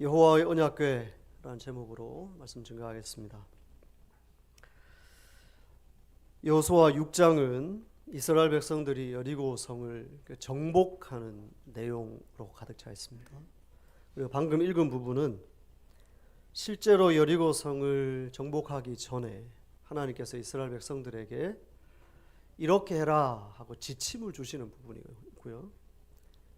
여호와의 언약궤라는 제목으로 말씀 증가하겠습니다. 여호수아 6장은 이스라엘 백성들이 여리고 성을 그 정복하는 내용으로 가득 차 있습니다. 그리고 방금 읽은 부분은 실제로 여리고 성을 정복하기 전에 하나님께서 이스라엘 백성들에게 이렇게 해라 하고 지침을 주시는 부분이고요.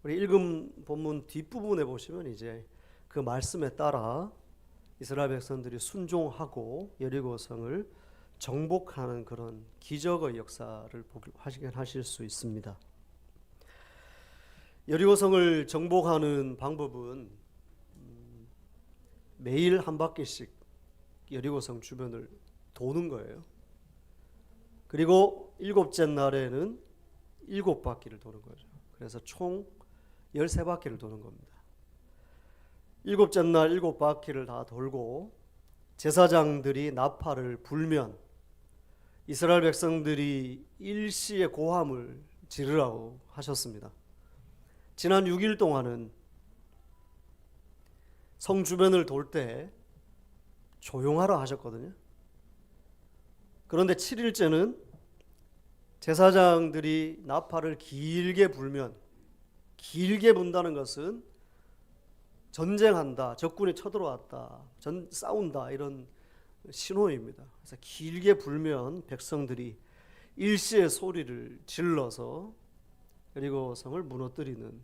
우리 읽은 본문 뒷부분에 보시면 이제 그 말씀에 따라 이스라엘 백성들이 순종하고 여리고 성을 정복하는 그런 기적의 역사를 확인하실 수 있습니다. 여리고 성을 정복하는 방법은 음, 매일 한 바퀴씩 여리고 성 주변을 도는 거예요. 그리고 일곱째 날에는 일곱 바퀴를 도는 거죠. 그래서 총 13바퀴를 도는 겁니다. 일곱째 날 일곱 바퀴를 다 돌고 제사장들이 나팔을 불면 이스라엘 백성들이 일시에 고함을 지르라고 하셨습니다. 지난 6일 동안은 성 주변을 돌 때 조용하라 하셨거든요. 그런데 7일째는 제사장들이 나팔을 길게 불면 길게 분다는 것은 전쟁한다, 적군이 쳐들어왔다, 전 싸운다 이런 신호입니다. 그래서 길게 불면 백성들이 일시에 소리를 질러서 그리고 성을 무너뜨리는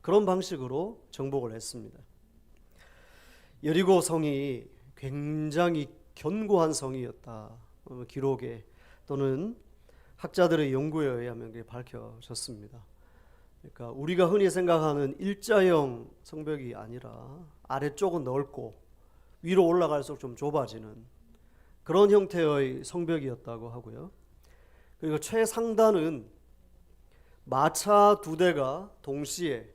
그런 방식으로 정복을 했습니다. 여리고 성이 굉장히 견고한 성이었다. 어, 기록에 또는 학자들의 연구에 의하면 밝혀졌습니다. 그러니까 우리가 흔히 생각하는 일자형 성벽이 아니라 아래쪽은 넓고 위로 올라갈수록 좀 좁아지는 그런 형태의 성벽이었다고 하고요. 그리고 최상단은 마차 두 대가 동시에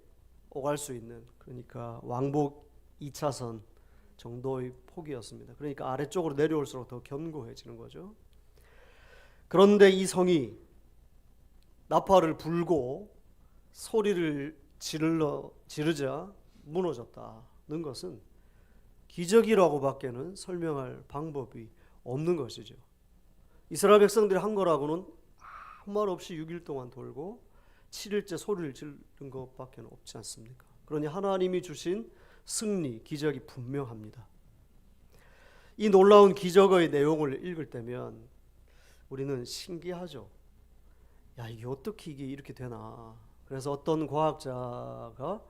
오갈 수 있는 그러니까 왕복 2차선 정도의 폭이었습니다. 그러니까 아래쪽으로 내려올수록 더 견고해지는 거죠. 그런데 이 성이 나팔을 불고 소리를 지르러 지르자 무너졌다는 것은 기적이라고밖에는 설명할 방법이 없는 것이죠. 이스라엘 백성들이 한 거라고는 아무 말 없이 6일 동안 돌고 7일째 소리를 지른 것밖에 없지 않습니까? 그러니 하나님이 주신 승리, 기적이 분명합니다. 이 놀라운 기적의 내용을 읽을 때면 우리는 신기하죠. 야, 이게 어떻게 이게 이렇게 되나? 그래서 어떤 과학자가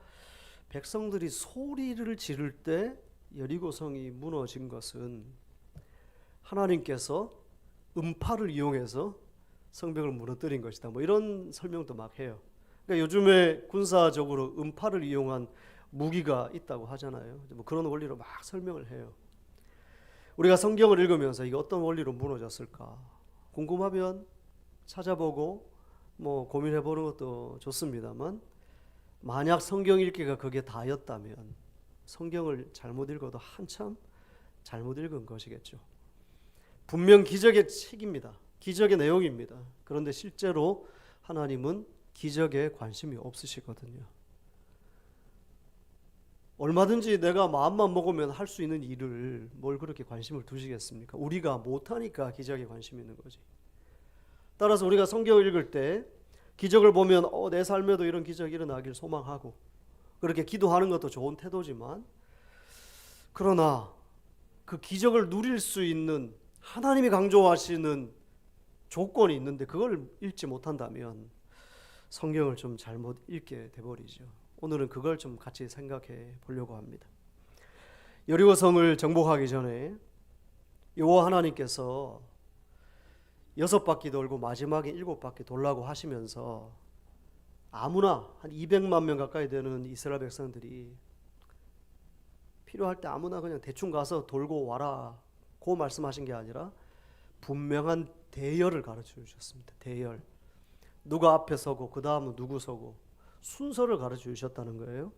백성들이 소리를 지를 때 여리고성이 무너진 것은 하나님께서 음파를 이용해서 성벽을 무너뜨린 것이다. 뭐 이런 설명도 막 해요. 그러니까 요즘에 군사적으로 음파를 이용한 무기가 있다고 하잖아요. 뭐 그런 원리로 막 설명을 해요. 우리가 성경을 읽으면서 이게 어떤 원리로 무너졌을까 궁금하면 찾아보고 뭐 고민해 보는 것도 좋습니다만 만약 성경 읽기가 그게 다였다면 성경을 잘못 읽어도 한참 잘못 읽은 것이겠죠. 분명 기적의 책입니다. 기적의 내용입니다. 그런데 실제로 하나님은 기적에 관심이 없으시거든요. 얼마든지 내가 마음만 먹으면 할 수 있는 일을 뭘 그렇게 관심을 두시겠습니까? 우리가 못하니까 기적에 관심이 있는 거지. 따라서 우리가 성경을 읽을 때 기적을 보면 어, 내 삶에도 이런 기적이 일어나길 소망하고 그렇게 기도하는 것도 좋은 태도지만 그러나 그 기적을 누릴 수 있는 하나님이 강조하시는 조건이 있는데 그걸 읽지 못한다면 성경을 좀 잘못 읽게 돼버리죠. 오늘은 그걸 좀 같이 생각해 보려고 합니다. 여리고 성을 정복하기 전에 여호와 하나님께서 여섯 바퀴 돌고 마지막에 일곱 바퀴 돌라고 하시면서 아무나 한 200만 명 가까이 되는 이스라엘 백성들이 필요할 때 아무나 그냥 대충 가서 돌고 와라. 고 말씀하신 게 아니라 분명한 대열을 가르쳐 주셨습니다. 대열. 누가 앞에 서고 그 다음은 누구 서고 순서를 가르쳐 주셨다는 거예요.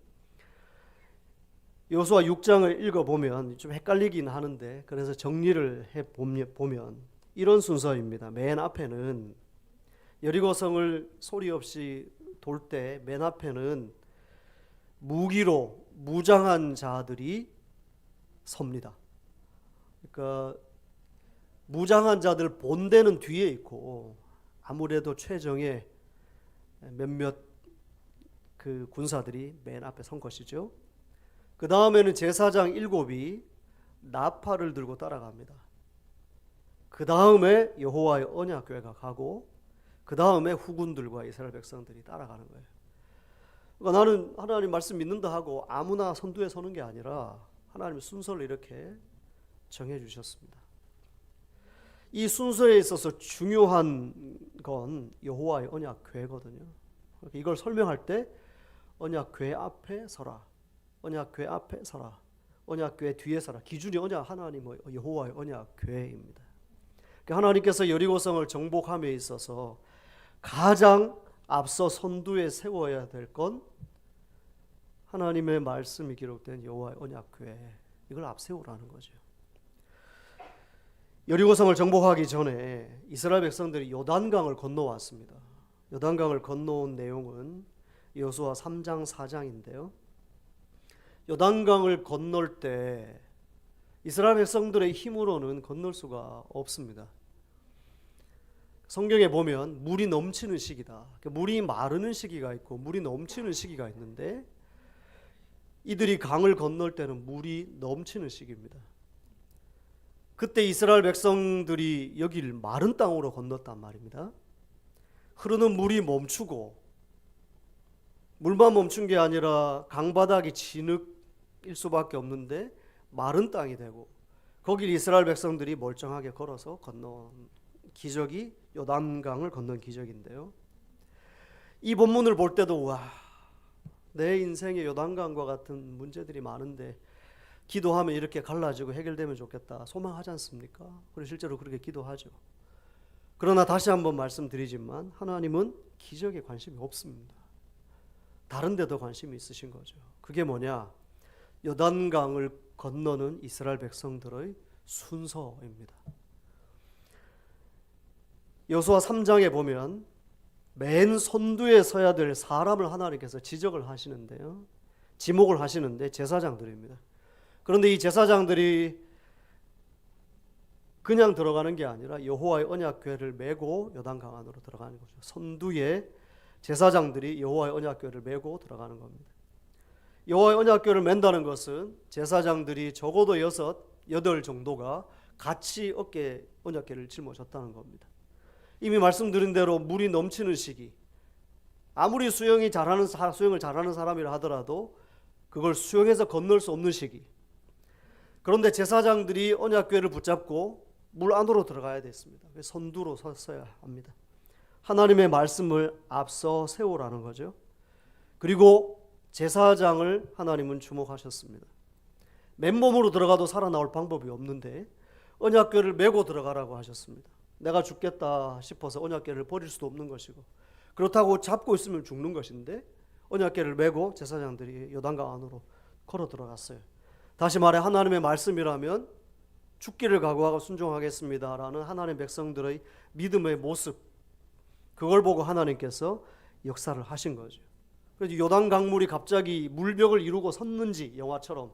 여호수아 6장을 읽어 보면 좀 헷갈리긴 하는데 그래서 정리를 해 보면 이런 순서입니다. 맨 앞에는 여리고성을 소리 없이 돌 때 맨 앞에는 무기로 무장한 자들이 섭니다. 그러니까 무장한 자들 본대는 뒤에 있고 아무래도 최정의 몇몇 그 군사들이 맨 앞에 선 것이죠. 그 다음에는 제사장 일곱이 나팔을 들고 따라갑니다. 그 다음에 여호와의 언약궤가 가고 그 다음에 후군들과 이스라엘 백성들이 따라가는 거예요. 그러니까 나는 하나님 말씀 믿는다 하고 아무나 선두에 서는 게 아니라 하나님의 순서를 이렇게 정해 주셨습니다. 이 순서에 있어서 중요한 건 여호와의 언약궤거든요. 그러니까 이걸 설명할 때 언약궤 앞에 서라. 언약궤 앞에 서라. 언약궤 뒤에 서라. 기준이 언약 하나님의 여호와의 언약궤입니다. 그러니까 하나님께서 여리고성을 정복함에 있어서 가장 앞서 선두에 세워야 될 건 하나님의 말씀이 기록된 여호와의 언약궤 이걸 앞세우라는 거죠. 여리고성을 정복하기 전에 이스라엘 백성들이 요단강을 건너왔습니다. 요단강을 건너온 내용은 여호수아 3장 4장인데요. 요단강을 건널 때 이스라엘 백성들의 힘으로는 건널 수가 없습니다. 성경에 보면 물이 넘치는 시기다. 그러니까 물이 마르는 시기가 있고 물이 넘치는 시기가 있는데 이들이 강을 건널 때는 물이 넘치는 시기입니다. 그때 이스라엘 백성들이 여기를 마른 땅으로 건넜단 말입니다. 흐르는 물이 멈추고 물만 멈춘 게 아니라 강바닥이 진흙일 수밖에 없는데 마른 땅이 되고 거길 이스라엘 백성들이 멀쩡하게 걸어서 건너 기적이 요단강을 건넌 기적인데요. 이 본문을 볼 때도 와, 내 인생에 요단강과 같은 문제들이 많은데 기도하면 이렇게 갈라지고 해결되면 좋겠다. 소망하지 않습니까? 그리고 실제로 그렇게 기도하죠. 그러나 다시 한번 말씀드리지만 하나님은 기적에 관심이 없습니다. 다른 데도 관심이 있으신 거죠. 그게 뭐냐? 요단강을 건너는 이스라엘 백성들의 순서입니다. 여수와 3장에 보면 맨 선두에 서야 될 사람을 하나님께서 지적을 하시는데요. 지목을 하시는데 제사장들입니다. 그런데 이 제사장들이 그냥 들어가는 게 아니라 여호와의 언약궤를 메고 요단 강 안으로 들어가는 거죠. 선두에 제사장들이 여호와의 언약궤를 메고 들어가는 겁니다. 여호와의 언약궤를 맨다는 것은 제사장들이 적어도 여섯, 여덟 정도가 같이 어깨 언약궤를 짊어졌다는 겁니다. 이미 말씀드린 대로 물이 넘치는 시기, 아무리 수영이 잘하는 사, 수영을 잘하는 사람이라 하더라도 그걸 수영해서 건널 수 없는 시기. 그런데 제사장들이 언약궤를 붙잡고 물 안으로 들어가야 됐습니다. 선두로 섰어야 합니다. 하나님의 말씀을 앞서 세우라는 거죠. 그리고 제사장을 하나님은 주목하셨습니다. 맨몸으로 들어가도 살아나올 방법이 없는데 언약궤를 메고 들어가라고 하셨습니다. 내가 죽겠다 싶어서 언약궤를 버릴 수도 없는 것이고 그렇다고 잡고 있으면 죽는 것인데 언약궤를 메고 제사장들이 요단강 안으로 걸어 들어갔어요. 다시 말해 하나님의 말씀이라면 죽기를 각오하고 순종하겠습니다라는 하나님의 백성들의 믿음의 모습 그걸 보고 하나님께서 역사를 하신 거죠. 그래서 요단 강물이 갑자기 물벽을 이루고 섰는지 영화처럼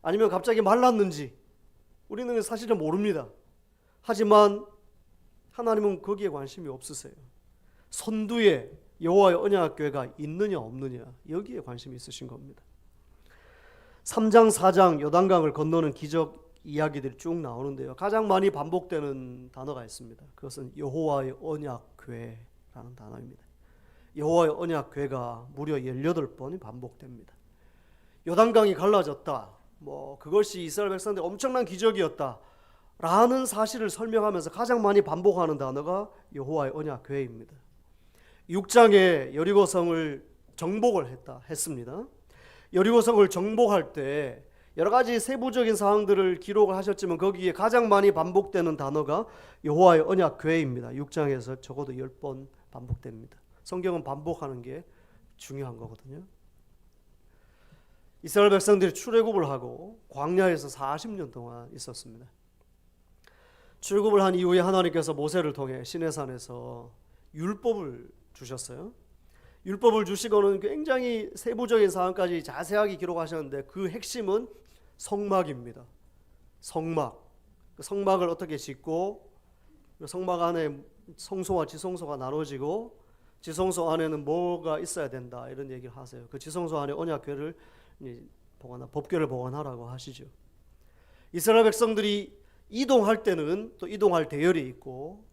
아니면 갑자기 말랐는지 우리는 사실은 모릅니다. 하지만 하나님은 거기에 관심이 없으세요. 선두에 여호와의 언약궤가 있느냐 없느냐 여기에 관심이 있으신 겁니다. 3장 4장 요단강을 건너는 기적 이야기들이 쭉 나오는데요. 가장 많이 반복되는 단어가 있습니다. 그것은 여호와의 언약궤라는 단어입니다. 여호와의 언약궤가 무려 18번이 반복됩니다. 요단강이 갈라졌다. 뭐 그것이 이스라엘 백성들 엄청난 기적이었다. 라는 사실을 설명하면서 가장 많이 반복하는 단어가 여호와의 언약궤입니다. 6장에 여리고성을 정복을 했다 했습니다. 여리고성을 정복할 때 여러 가지 세부적인 사항들을 기록을 하셨지만 거기에 가장 많이 반복되는 단어가 여호와의 언약궤입니다. 6장에서 적어도 10번 반복됩니다. 성경은 반복하는 게 중요한 거거든요. 이스라엘 백성들이 출애굽을 하고 광야에서 40년 동안 있었습니다. 출굽을 한 이후에 하나님께서 모세를 통해 시내산에서 율법을 주셨어요. 율법을 주시고는 굉장히 세부적인 사항까지 자세하게 기록하셨는데 그 핵심은 성막입니다. 성막. 그 성막을 어떻게 짓고 그 성막 안에 성소와 지성소가 나눠지고 지성소 안에는 뭐가 있어야 된다 이런 얘기를 하세요. 그 지성소 안에 언약궤를 보관하 법궤를 보관하라고 하시죠. 이스라엘 백성들이 이동할 때는 또 이동할 대열이 있고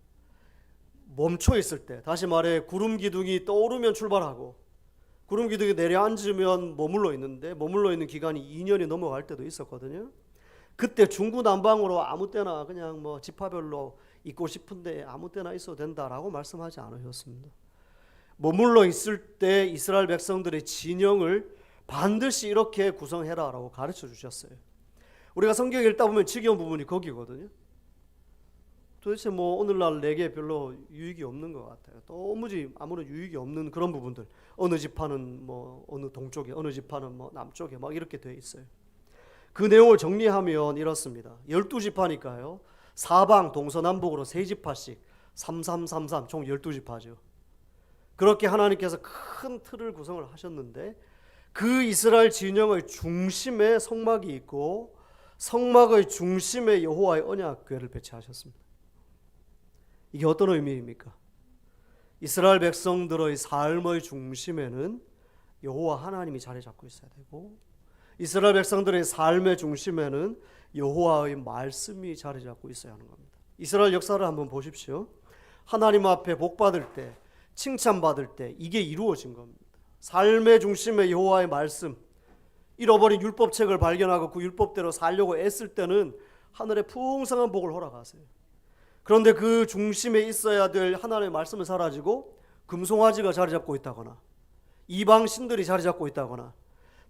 멈춰 있을 때 다시 말해 구름 기둥이 떠오르면 출발하고 구름 기둥이 내려앉으면 머물러 있는데 머물러 있는 기간이 2년이 넘어갈 때도 있었거든요. 그때 중구난방으로 아무 때나 그냥 뭐 지파별로 있고 싶은데 아무 때나 있어도 된다라고 말씀하지 않으셨습니다. 머물러 있을 때 이스라엘 백성들의 진영을 반드시 이렇게 구성해라라고 가르쳐 주셨어요. 우리가 성경 읽다 보면 지겨운 부분이 거기거든요. 도대체 뭐 오늘날 내게 별로 유익이 없는 것 같아요. 도무지 아무런 유익이 없는 그런 부분들. 어느 지파는 뭐 어느 동쪽에, 어느 지파는 뭐 남쪽에 막 이렇게 돼 있어요. 그 내용을 정리하면 이렇습니다. 12지파니까요. 사방 동서남북으로 세 지파씩 3333총 12지파죠. 그렇게 하나님께서 큰 틀을 구성을 하셨는데 그 이스라엘 진영의 중심에 성막이 있고 성막의 중심에 여호와의 언약궤를 배치하셨습니다. 이게 어떤 의미입니까? 이스라엘 백성들의 삶의 중심에는 여호와 하나님이 자리 잡고 있어야 되고 이스라엘 백성들의 삶의 중심에는 여호와의 말씀이 자리 잡고 있어야 하는 겁니다. 이스라엘 역사를 한번 보십시오. 하나님 앞에 복 받을 때, 칭찬 받을 때 이게 이루어진 겁니다. 삶의 중심에 여호와의 말씀, 잃어버린 율법책을 발견하고 그 율법대로 살려고 애쓸 때는 하늘의 풍성한 복을 허락하세요. 그런데 그 중심에 있어야 될 하나님의 말씀은 사라지고 금송아지가 자리 잡고 있다거나 이방 신들이 자리 잡고 있다거나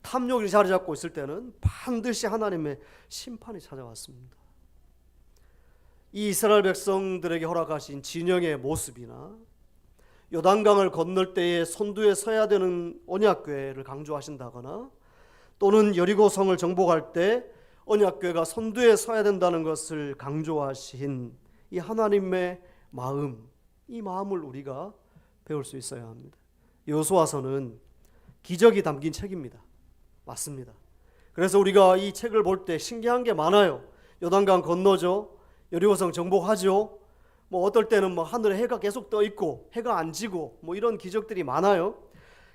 탐욕이 자리 잡고 있을 때는 반드시 하나님의 심판이 찾아왔습니다. 이 이스라엘 백성들에게 허락하신 진영의 모습이나 요단강을 건널 때에 선두에 서야 되는 언약궤를 강조하신다거나 또는 여리고성을 정복할 때 언약궤가 선두에 서야 된다는 것을 강조하신 이 하나님의 마음, 이 마음을 우리가 배울 수 있어야 합니다. 여호수아서는 기적이 담긴 책입니다. 맞습니다. 그래서 우리가 이 책을 볼 때 신기한 게 많아요. 요단강 건너죠. 여리고성 정복하죠. 뭐 어떨 때는 뭐 하늘에 해가 계속 떠 있고 해가 안 지고 뭐 이런 기적들이 많아요.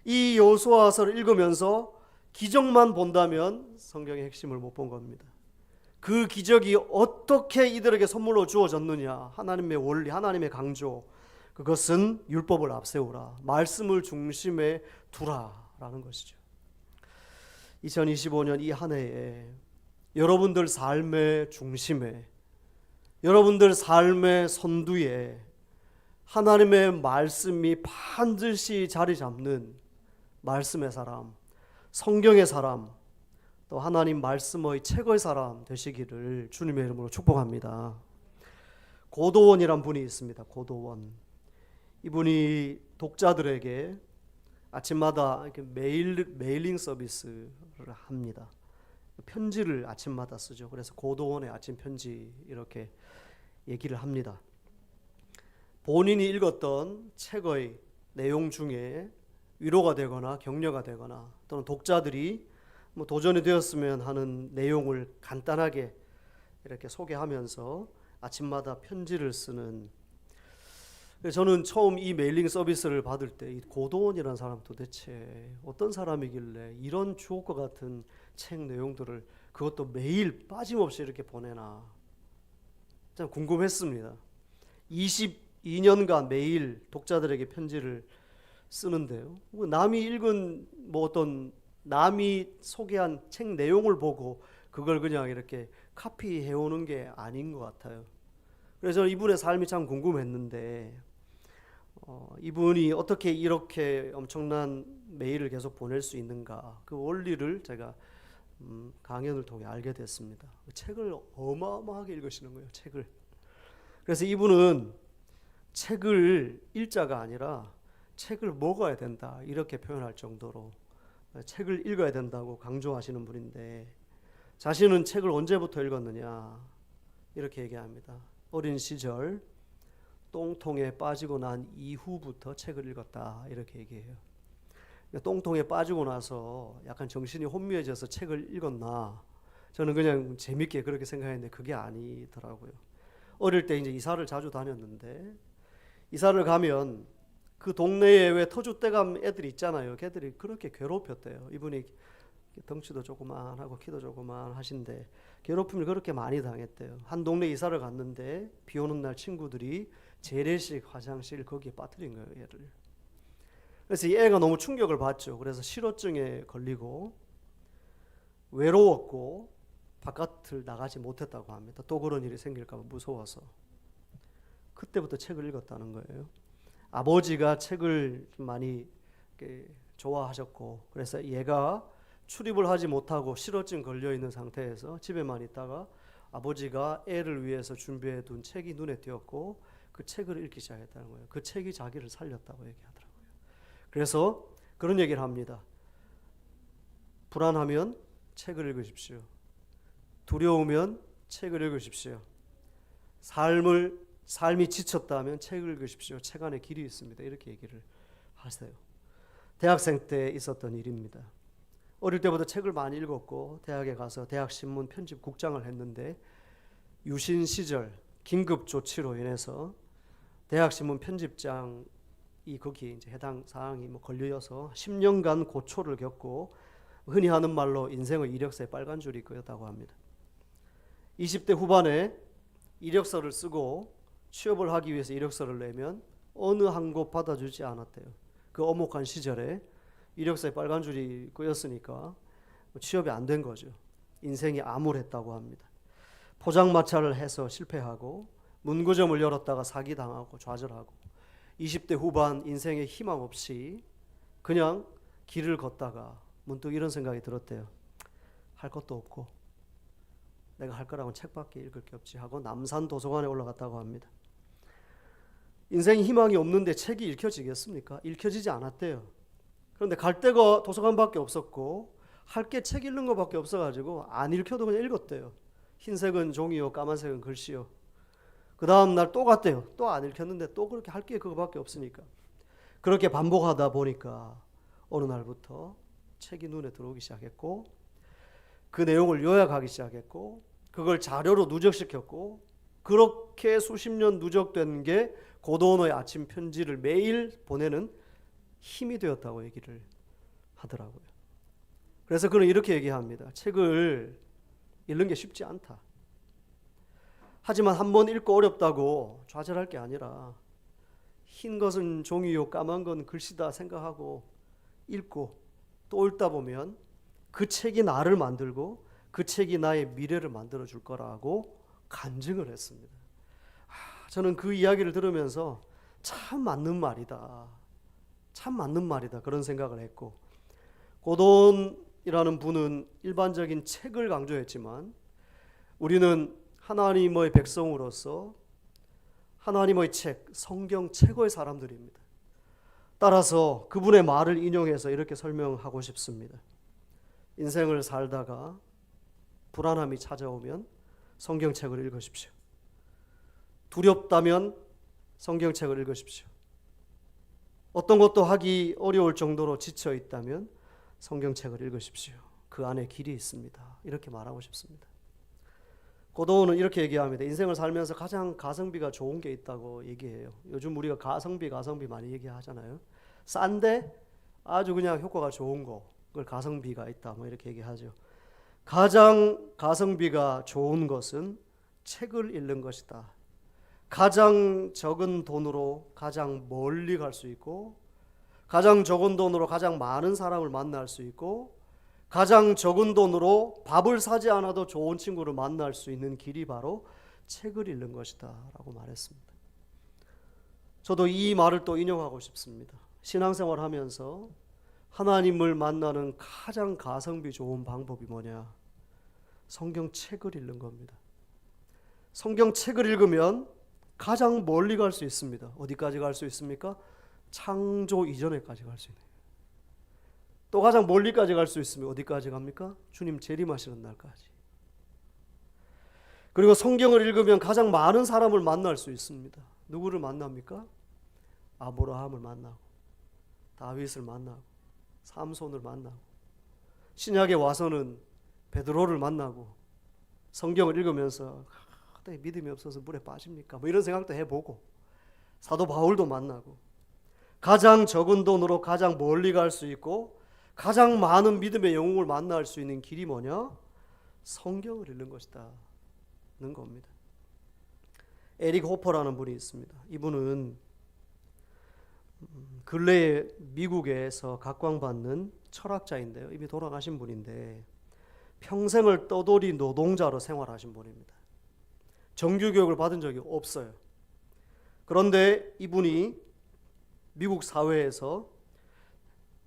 이 여호수아서를 읽으면서 기적만 본다면 성경의 핵심을 못 본 겁니다. 그 기적이 어떻게 이들에게 선물로 주어졌느냐? 하나님의 원리, 하나님의 강조. 그것은 율법을 앞세우라. 말씀을 중심에 두라라는 것이죠. 2025년 이 한 해에 여러분들 삶의 중심에 여러분들 삶의 선두에 하나님의 말씀이 반드시 자리 잡는 말씀의 사람, 성경의 사람, 또 하나님 말씀의 최고의 사람 되시기를 주님의 이름으로 축복합니다. 고도원이란 분이 있습니다. 고도원. 이분이 독자들에게 아침마다 이렇게 메일 메일링 서비스를 합니다. 편지를 아침마다 쓰죠. 그래서 고도원의 아침 편지 이렇게 얘기를 합니다. 본인이 읽었던 책의 내용 중에 위로가 되거나 격려가 되거나 또는 독자들이 뭐 도전이 되었으면 하는 내용을 간단하게 이렇게 소개하면서 아침마다 편지를 쓰는 저는 처음 이 메일링 서비스를 받을 때 이 고도원이라는 사람 도대체 어떤 사람이길래 이런 주옥과 같은 책 내용들을 그것도 매일 빠짐없이 이렇게 보내나 참 궁금했습니다. 22년간 매일 독자들에게 편지를 쓰는데요. 뭐 남이 읽은 뭐 어떤 남이 소개한 책 내용을 보고 그걸 그냥 이렇게 카피해 오는 게 아닌 것 같아요. 그래서 이분의 삶이 참 궁금했는데 어, 이분이 어떻게 이렇게 엄청난 메일을 계속 보낼 수 있는가 그 원리를 제가 음, 강연을 통해 알게 됐습니다. 그 책을 어마어마하게 읽으시는 거예요. 책을. 그래서 이분은 책을 읽자가 아니라 책을 먹어야 된다 이렇게 표현할 정도로 책을 읽어야 된다고 강조하시는 분인데 자신은 책을 언제부터 읽었느냐 이렇게 얘기합니다. 어린 시절 똥통에 빠지고 난 이후부터 책을 읽었다 이렇게 얘기해요. 똥통에 빠지고 나서 약간 정신이 혼미해져서 책을 읽었나? 저는 그냥 재밌게 그렇게 생각했는데 그게 아니더라고요. 어릴 때 이제 이사를 자주 다녔는데 이사를 가면 그 동네에 왜 터줏대감 애들이 있잖아요. 걔들이 그렇게 괴롭혔대요. 이분이 덩치도 조그만하고 키도 조그만 하신데 괴롭힘을 그렇게 많이 당했대요. 한 동네 이사를 갔는데 비 오는 날 친구들이 재래식 화장실 거기에 빠뜨린 거예요, 얘를. 그래서 이 애가 너무 충격을 받죠. 그래서 실어증에 걸리고 외로웠고 바깥을 나가지 못했다고 합니다. 또 그런 일이 생길까 봐 무서워서. 그때부터 책을 읽었다는 거예요. 아버지가 책을 좀 많이 좋아하셨고 그래서 얘가 출입을 하지 못하고 실어증 걸려 있는 상태에서 집에만 있다가 아버지가 애를 위해서 준비해 둔 책이 눈에 띄었고 그 책을 읽기 시작했다는 거예요. 그 책이 자기를 살렸다고 얘기하더라고요. 그래서 그런 얘기를 합니다. 불안하면 책을 읽으십시오. 두려우면 책을 읽으십시오. 삶을 삶이 지쳤다면 책을 읽으십시오. 책 안에 길이 있습니다. 이렇게 얘기를 하세요. 대학생 때 있었던 일입니다. 어릴 때부터 책을 많이 읽었고 대학에 가서 대학 신문 편집 국장을 했는데 유신 시절 긴급 조치로 인해서 대학 신문 편집장이 거기에 이제 해당 사항이 뭐 걸려서 10년간 고초를 겪고 흔히 하는 말로 인생의 이력서에 빨간 줄이 그었다고 합니다. 20대 후반에 이력서를 쓰고 취업을 하기 위해서 이력서를 내면 어느 한 곳 받아주지 않았대요. 그 어목한 시절에 이력서에 빨간 줄이 끄였으니까 취업이 안 된 거죠. 인생이 암울했다고 합니다. 포장마차를 해서 실패하고 문구점을 열었다가 사기당하고 좌절하고 20대 후반 인생에 희망 없이 그냥 길을 걷다가 문득 이런 생각이 들었대요. 할 것도 없고 내가 할 거라고는 책밖에 읽을 게 없지 하고 남산 도서관에 올라갔다고 합니다. 인생 희망이 없는데 책이 읽혀지겠습니까? 읽혀지지 않았대요. 그런데 갈 데가 도서관밖에 없었고 할 게 책 읽는 것밖에 없어가지고 안 읽혀도 그냥 읽었대요. 흰색은 종이요, 까만색은 글씨요. 그 다음 날 또 갔대요. 또 안 읽혔는데 또 그렇게 할 게 그거밖에 없으니까 그렇게 반복하다 보니까 어느 날부터 책이 눈에 들어오기 시작했고 그 내용을 요약하기 시작했고 그걸 자료로 누적시켰고 그렇게 수십 년 누적된 게 고도원의 아침 편지를 매일 보내는 힘이 되었다고 얘기를 하더라고요. 그래서 그는 이렇게 얘기합니다. 책을 읽는 게 쉽지 않다. 하지만 한 번 읽고 어렵다고 좌절할 게 아니라 흰 것은 종이요 까만 건 글씨다 생각하고 읽고 또 읽다 보면 그 책이 나를 만들고 그 책이 나의 미래를 만들어 줄 거라고 간증을 했습니다. 아, 저는 그 이야기를 들으면서 참 맞는 말이다. 참 맞는 말이다. 그런 생각을 했고 고돈이라는 분은 일반적인 책을 강조했지만 우리는 하나님의 백성으로서 하나님의 책, 성경 최고의 사람들입니다. 따라서 그분의 말을 인용해서 이렇게 설명하고 싶습니다. 인생을 살다가 불안함이 찾아오면 성경책을 읽으십시오. 두렵다면 성경책을 읽으십시오. 어떤 것도 하기 어려울 정도로 지쳐 있다면 성경책을 읽으십시오. 그 안에 길이 있습니다. 이렇게 말하고 싶습니다. 고도우는 이렇게 얘기합니다. 인생을 살면서 가장 가성비가 좋은 게 있다고 얘기해요. 요즘 우리가 가성비 가성비 많이 얘기하잖아요. 싼데 아주 그냥 효과가 좋은 거 그걸 가성비가 있다 뭐 이렇게 얘기하죠. 가장 가성비가 좋은 것은 책을 읽는 것이다. 가장 적은 돈으로 가장 멀리 갈 수 있고 가장 적은 돈으로 가장 많은 사람을 만날 수 있고 가장 적은 돈으로 밥을 사지 않아도 좋은 친구를 만날 수 있는 길이 바로 책을 읽는 것이다라고 말했습니다. 저도 이 말을 또 인용하고 싶습니다. 신앙생활 하면서 하나님을 만나는 가장 가성비 좋은 방법이 뭐냐? 성경책을 읽는 겁니다. 성경책을 읽으면 가장 멀리 갈 수 있습니다. 어디까지 갈 수 있습니까? 창조 이전에까지 갈 수 있는. 또 가장 멀리까지 갈 수 있으면 어디까지 갑니까? 주님 재림하시는 날까지. 그리고 성경을 읽으면 가장 많은 사람을 만날 수 있습니다. 누구를 만납니까? 아브라함을 만나고 다윗을 만나고 삼손을 만나고 신약에 와서는 베드로를 만나고 성경을 읽으면서 아, 믿음이 없어서 물에 빠집니까? 뭐 이런 생각도 해보고 사도 바울도 만나고 가장 적은 돈으로 가장 멀리 갈 수 있고 가장 많은 믿음의 영웅을 만날 수 있는 길이 뭐냐? 성경을 읽는 것이다. 는 겁니다. 에릭 호퍼라는 분이 있습니다. 이분은 음, 근래에 미국에서 각광받는 철학자인데요. 이미 돌아가신 분인데 평생을 떠돌이 노동자로 생활하신 분입니다. 정규 교육을 받은 적이 없어요. 그런데 이분이 미국 사회에서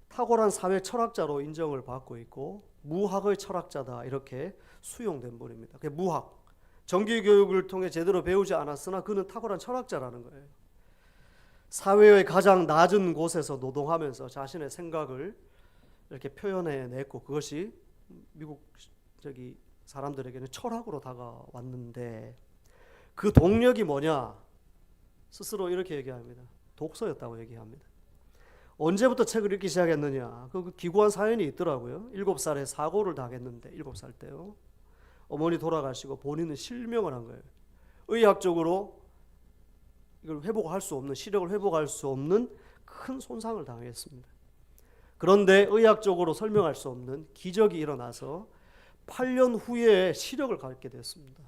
탁월한 사회 철학자로 인정을 받고 있고 무학의 철학자다 이렇게 수용된 분입니다. 그 무학 정규 교육을 통해 제대로 배우지 않았으나 그는 탁월한 철학자라는 거예요. 사회의 가장 낮은 곳에서 노동하면서 자신의 생각을 이렇게 표현해 냈고 그것이 미국 저기 사람들에게는 철학으로 다가왔는데 그 동력이 뭐냐? 스스로 이렇게 얘기합니다. 독서였다고 얘기합니다. 언제부터 책을 읽기 시작했느냐? 그 기구한 사연이 있더라고요. 일곱 살에 사고를 당했는데 일곱 살 때요. 어머니 돌아가시고 본인은 실명을 한 거예요. 의학적으로 이걸 회복할 수 없는 시력을 회복할 수 없는 큰 손상을 당했습니다. 그런데 의학적으로 설명할 수 없는 기적이 일어나서 8년 후에 시력을 갖게 됐습니다.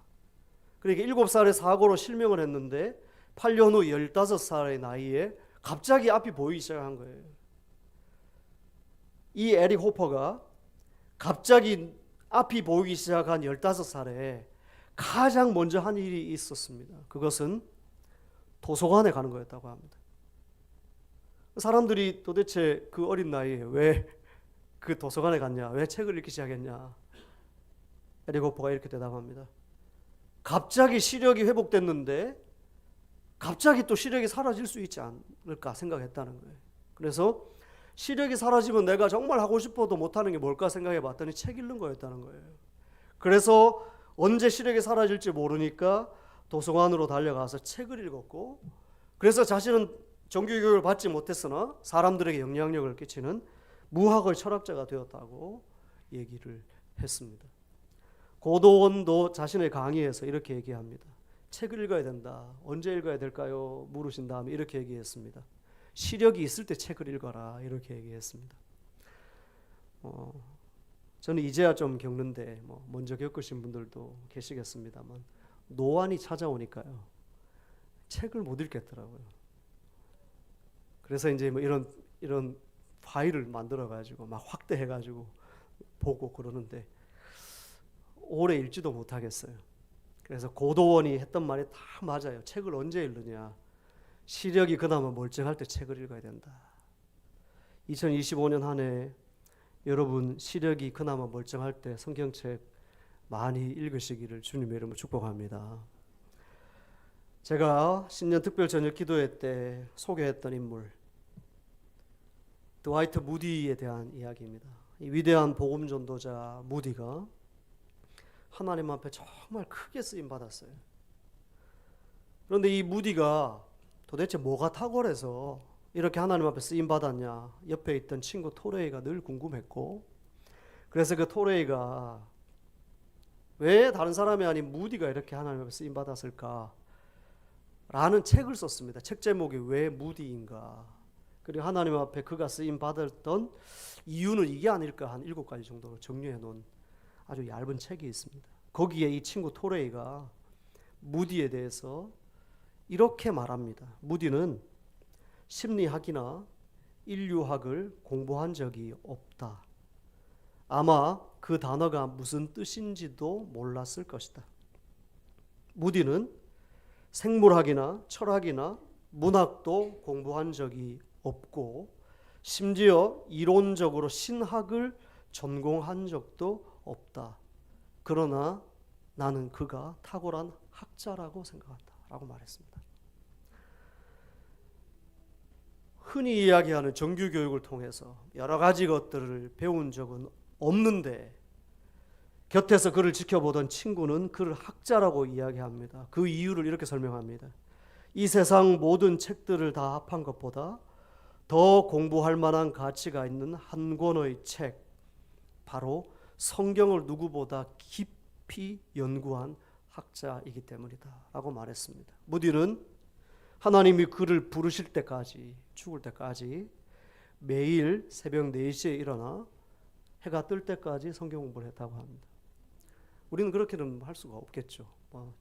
그러니까 7살에 사고로 실명을 했는데 8년 후 15살의 나이에 갑자기 앞이 보이기 시작한 거예요. 이 에릭 호퍼가 갑자기 앞이 보이기 시작한 15살에 가장 먼저 한 일이 있었습니다. 그것은 도서관에 가는 거였다고 합니다. 사람들이 도대체 그 어린 나이에 왜 그 도서관에 갔냐? 왜 책을 읽기 시작했냐? 에릭 호퍼가 이렇게 대답합니다. 갑자기 시력이 회복됐는데 갑자기 또 시력이 사라질 수 있지 않을까 생각했다는 거예요. 그래서 시력이 사라지면 내가 정말 하고 싶어도 못하는 게 뭘까 생각해 봤더니 책 읽는 거였다는 거예요. 그래서 언제 시력이 사라질지 모르니까 도서관으로 달려가서 책을 읽었고 그래서 자신은 정규 교육을 받지 못했으나 사람들에게 영향력을 끼치는 무학의 철학자가 되었다고 얘기를 했습니다. 고도원도 자신의 강의에서 이렇게 얘기합니다. 책을 읽어야 된다. 언제 읽어야 될까요? 물으신 다음에 이렇게 얘기했습니다. 시력이 있을 때 책을 읽어라. 이렇게 얘기했습니다. 어, 저는 이제야 좀 겪는데 뭐 먼저 겪으신 분들도 계시겠습니다만 노안이 찾아오니까요. 책을 못 읽겠더라고요. 그래서 이제 뭐 이런 이런 파일을 만들어 가지고 막 확대해 가지고 보고 그러는데 오래 읽지도 못하겠어요. 그래서 고도원이 했던 말이 다 맞아요. 책을 언제 읽느냐? 시력이 그나마 멀쩡할 때 책을 읽어야 된다. 2025년 한 해 여러분 시력이 그나마 멀쩡할 때 성경책 많이 읽으시기를 주님의 이름으로 축복합니다. 제가 신년 특별 저녁 기도회 때 소개했던 인물 드와이트 무디에 대한 이야기입니다. 이 위대한 복음 전도자 무디가 하나님 앞에 정말 크게 쓰임 받았어요. 그런데 이 무디가 도대체 뭐가 탁월해서 이렇게 하나님 앞에 쓰임 받았냐? 옆에 있던 친구 토레이가 늘 궁금했고, 그래서 그 토레이가 왜 다른 사람이 아닌 무디가 이렇게 하나님 앞에 쓰임 받았을까? 라는 책을 썼습니다. 책 제목이 왜 무디인가? 그리고 하나님 앞에 그가 쓰임 받았던 이유는 이게 아닐까 한 일곱 가지 정도로 정리해 놓은 아주 얇은 책이 있습니다. 거기에 이 친구 토레이가 무디에 대해서 이렇게 말합니다. 무디는 심리학이나 인류학을 공부한 적이 없다. 아마 그 단어가 무슨 뜻인지도 몰랐을 것이다. 무디는 생물학이나 철학이나 문학도 공부한 적이 없고 심지어 이론적으로 신학을 전공한 적도 없다. 그러나 나는 그가 탁월한 학자라고 생각한다. 라고 말했습니다. 흔히 이야기하는 정규 교육을 통해서 여러 가지 것들을 배운 적은 없는데 곁에서 그를 지켜보던 친구는 그를 학자라고 이야기합니다. 그 이유를 이렇게 설명합니다. 이 세상 모든 책들을 다 합한 것보다 더 공부할 만한 가치가 있는 한 권의 책, 바로 성경을 누구보다 깊이 연구한 학자이기 때문이다라고 말했습니다. 무디는 하나님이 그를 부르실 때까지 죽을 때까지 매일 새벽 4시에 일어나 해가 뜰 때까지 성경 공부를 했다고 합니다. 우리는 그렇게는 할 수가 없겠죠. 뭐,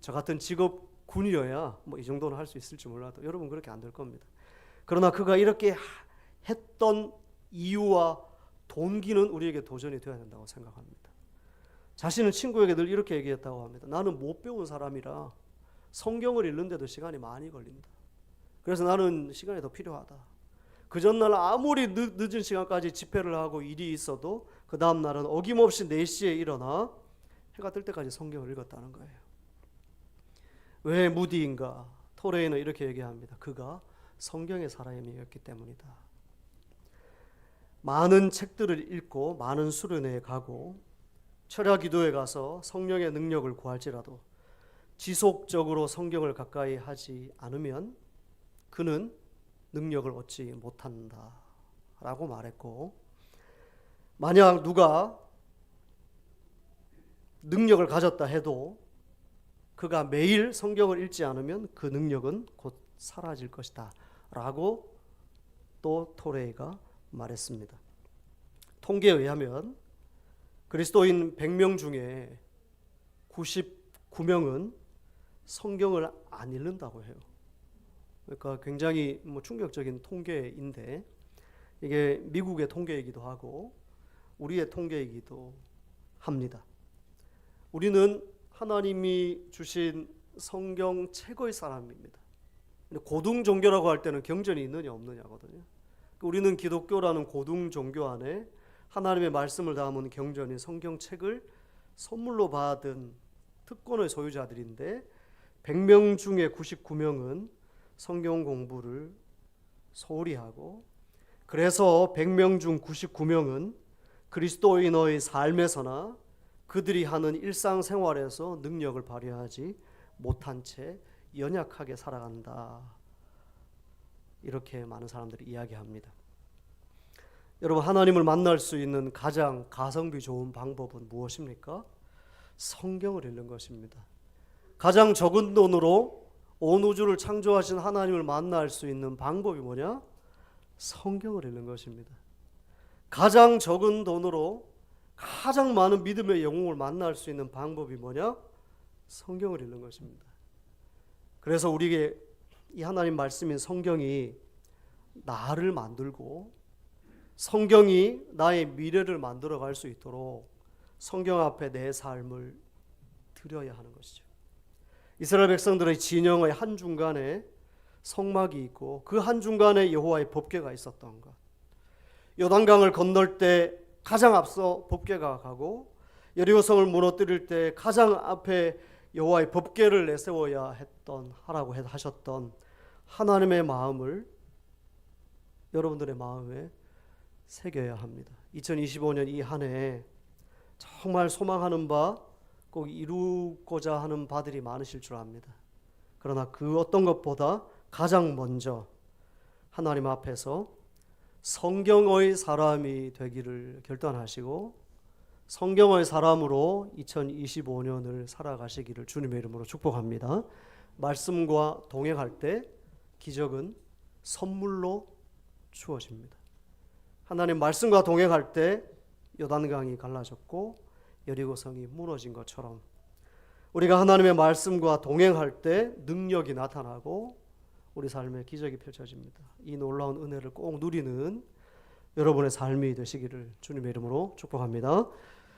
저 같은 직업 군이어야 뭐 이 정도는 할 수 있을지 몰라도 여러분 그렇게 안 될 겁니다. 그러나 그가 이렇게 했던 이유와 동기는 우리에게 도전이 되어야 된다고 생각합니다. 자신은 친구에게 늘 이렇게 얘기했다고 합니다. 나는 못 배운 사람이라 성경을 읽는데도 시간이 많이 걸린다. 그래서 나는 시간이 더 필요하다. 그 전날 아무리 늦, 늦은 시간까지 집회를 하고 일이 있어도 그 다음 날은 어김없이 4시에 일어나 해가 뜰 때까지 성경을 읽었다는 거예요. 왜 무디인가? 토레이는 이렇게 얘기합니다. 그가 성경의 사람이었기 때문이다. 많은 책들을 읽고 많은 수련회에 가고 철야 기도에 가서 성령의 능력을 구할지라도 지속적으로 성경을 가까이 하지 않으면 그는 능력을 얻지 못한다 라고 말했고 만약 누가 능력을 가졌다 해도 그가 매일 성경을 읽지 않으면 그 능력은 곧 사라질 것이다 라고 또 토레이가 말했습니다. 통계에 의하면 그리스도인 100명 중에 99명은 성경을 안 읽는다고 해요. 그러니까 굉장히 뭐 충격적인 통계인데 이게 미국의 통계이기도 하고 우리의 통계이기도 합니다. 우리는 하나님이 주신 성경 최고의 사람입니다. 고등 종교라고 할 때는 경전이 있느냐 없느냐거든요. 우리는 기독교라는 고등 종교 안에 하나님의 말씀을 담은 경전인 성경책을 선물로 받은 특권의 소유자들인데 100명 중에 99명은 성경 공부를 소홀히 하고 그래서 100명 중 99명은 그리스도인의 삶에서나 그들이 하는 일상생활에서 능력을 발휘하지 못한 채 연약하게 살아간다. 이렇게 많은 사람들이 이야기합니다. 여러분 하나님을 만날 수 있는 가장 가성비 좋은 방법은 무엇입니까? 성경을 읽는 것입니다. 가장 적은 돈으로 온 우주를 창조하신 하나님을 만날 수 있는 방법이 뭐냐? 성경을 읽는 것입니다. 가장 적은 돈으로 가장 많은 믿음의 영웅을 만날 수 있는 방법이 뭐냐? 성경을 읽는 것입니다. 그래서 우리에게 이 하나님 말씀인 성경이 나를 만들고 성경이 나의 미래를 만들어 갈 수 있도록 성경 앞에 내 삶을 드려야 하는 것이죠. 이스라엘 백성들의 진영의 한 중간에 성막이 있고 그 한 중간에 여호와의 법궤가 있었던 것. 요단강을 건널 때 가장 앞서 법궤가 가고 여리고성을 무너뜨릴 때 가장 앞에 여호와의 법궤를 내세워야 했던 하라고 하셨던 하나님의 마음을 여러분들의 마음에 새겨야 합니다. 2025년 이 한해 정말 소망하는 바 꼭 이루고자 하는 바들이 많으실 줄 압니다. 그러나 그 어떤 것보다 가장 먼저 하나님 앞에서 성경의 사람이 되기를 결단하시고 성경의 사람으로 2025년을 살아가시기를 주님의 이름으로 축복합니다. 말씀과 동행할 때 기적은 선물로 주어집니다. 하나님 말씀과 동행할 때 요단강이 갈라졌고 여리고성이 무너진 것처럼 우리가 하나님의 말씀과 동행할 때 능력이 나타나고 우리 삶에 기적이 펼쳐집니다. 이 놀라운 은혜를 꼭 누리는 여러분의 삶이 되시기를 주님의 이름으로 축복합니다.